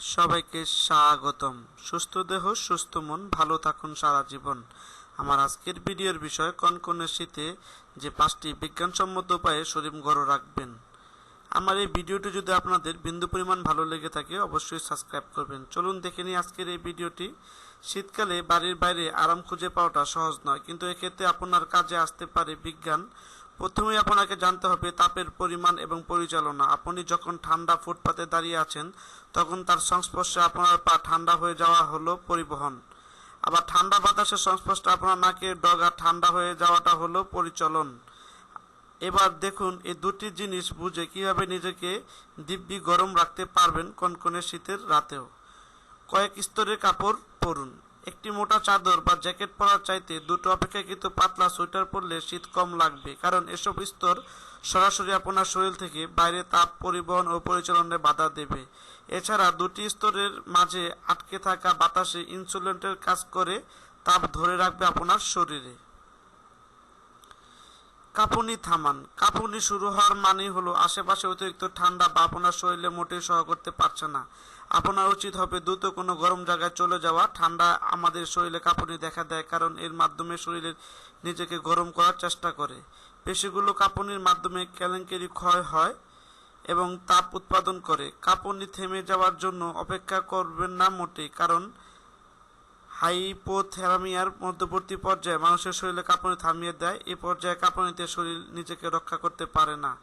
সবাইকে স্বাগতম। সুস্থ দেহ, সুস্থ মন, ভালো থাকুন সারা জীবন। আমার আজকের ভিডিওর বিষয় কনকনে শীতে যে পাঁচটি বিজ্ঞানসম্মত উপায়ে শরীর গরম রাখবেন। আমার এই ভিডিওটি যদি আপনাদের বিন্দু পরিমাণ ভালো লেগে থাকে, অবশ্যই সাবস্ক্রাইব করবেন। চলুন দেখে নিই আজকের এই ভিডিওটি। শীতকালে বাড়ির বাইরে আরাম খুঁজে পাওয়াটা সহজ নয়, কিন্তু এক্ষেত্রে আপনার কাজে আসতে পারে বিজ্ঞান। প্রথমেই আপনাকে জানতে হবে তাপের পরিমাণ এবং পরিচালনা। আপনি যখন ঠান্ডা ফুটপাতে দাঁড়িয়ে আছেন, তখন তার সংস্পর্শে আপনার পা ঠান্ডা হয়ে যাওয়া হলো পরিবহন। আবার ঠান্ডা বাতাসের সংস্পর্শে আপনার নাকের ডগা ঠান্ডা হয়ে যাওয়াটা হলো পরিচলন। এবার দেখুন, এই দুটি জিনিস বুঝে কীভাবে নিজেকে দিব্যি গরম রাখতে পারবেন কনকনে শীতের রাতেও। কয়েক স্তরের কাপড় পরুন। একটি মোটা চাদর বা জ্যাকেট পরার চাইতে দুটো অপেক্ষাকৃত পাতলা সোয়েটার পরলে শীত কম লাগবে, কারণ এসব স্তর সরাসরি আপনার শরীর থেকে বাইরে তাপ, পরিবহন ও পরিচালনায় বাধা দেবে। এছাড়া দুটি স্তরের মাঝে আটকে থাকা বাতাসে ইনসুলেন্টের কাজ করে তাপ ধরে রাখবে আপনার শরীরে। কাঁপুনি থামান। কাঁপুনি শুরু হওয়ার মানে হলো আশেপাশে অতিরিক্ত ঠান্ডা বা আপনার শরীরে মোটেই সহ করতে পারছে না। আপনার উচিত হবে দ্রুত কোনো গরম জায়গায় চলে যাওয়া। ঠান্ডা আমাদের শরীরে কাঁপুনি দেখা দেয় কারণ এর মাধ্যমে শরীরের নিজেকে গরম করার চেষ্টা করে। পেশিগুলো কাঁপুনির মাধ্যমে কেলেঙ্কারি ক্ষয় হয় এবং তাপ উৎপাদন করে। কাঁপুনি থেমে যাওয়ার জন্য অপেক্ষা করবেন না মোটেই, কারণ হাইপোথেরামিয়ার মধ্যবর্তী পর্যায়ে মানুষের শরীরে কাঁপুনি থামিয়ে দেয় এই পর্যায়ে কাঁপুনিতে শরীর নিজেকে রক্ষা করতে পারে না।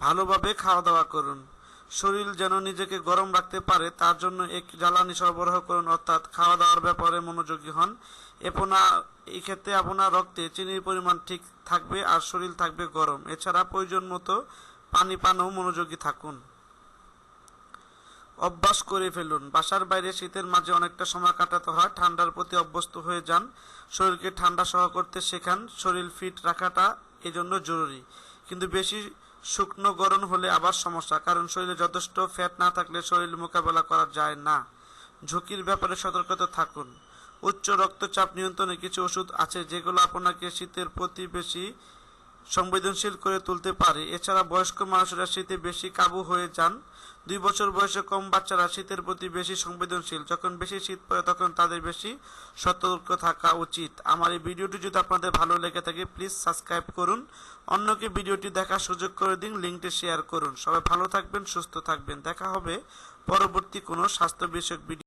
ভালোভাবে খাওয়া দাওয়া করুন। শরীর যেন নিজেকে গরম রাখতে পারে, তার জন্য এক জ্বালানি সরবরাহ করুন, অর্থাৎ খাওয়া দাওয়ার ব্যাপারে মনোযোগী হন। এপনা এই ক্ষেত্রে আপনার রক্তে চিনির পরিমাণ ঠিক থাকবে আর শরীর থাকবে গরম। এছাড়া প্রয়োজন মতো পানি পানও মনোযোগী থাকুন। অভ্যাস করে ফেলুন। বাসার বাইরে শীতের মাঝে অনেকটা সময় কাটাতে হয়। ঠান্ডার প্রতি অভ্যস্ত হয়ে যান। শরীরকে ঠান্ডা সহ করতে শেখান। শরীর ফিট রাখাটা এজন্য জরুরি। কিন্তু বেশি শুকনো গরম হলে আবার সমস্যা, কারণ শরীরে যথেষ্ট ফ্যাট না থাকলে শরীর মোকাবেলা করা যায় না। ঝুঁকির ব্যাপারে সতর্কতা থাকুন। উচ্চ রক্তচাপ নিয়ন্ত্রণে কিছু ওষুধ আছে যেগুলো আপনাকে শীতের প্রতি বেশি সংবেদনশীল করে তুলতে পারে। এছাড়া বয়স্ক মানুষেরা শীতে বেশি কাবু হয়ে যান। দুই বছর বয়সে কম বাচ্চারা শীতের প্রতি বেশি সংবেদনশীল। যখন বেশি শীত পড়ে, তখন তাদের বেশি সতর্ক থাকা উচিত। আমার এই ভিডিওটি যদি আপনাদের ভালো লেগে থাকে, প্লিজ সাবস্ক্রাইব করুন। অন্যকে ভিডিওটি দেখার সুযোগ করে দিন, লিঙ্কটি শেয়ার করুন। সবাই ভালো থাকবেন, সুস্থ থাকবেন। দেখা হবে পরবর্তী কোনো স্বাস্থ্য বিষয়ক ভিডিও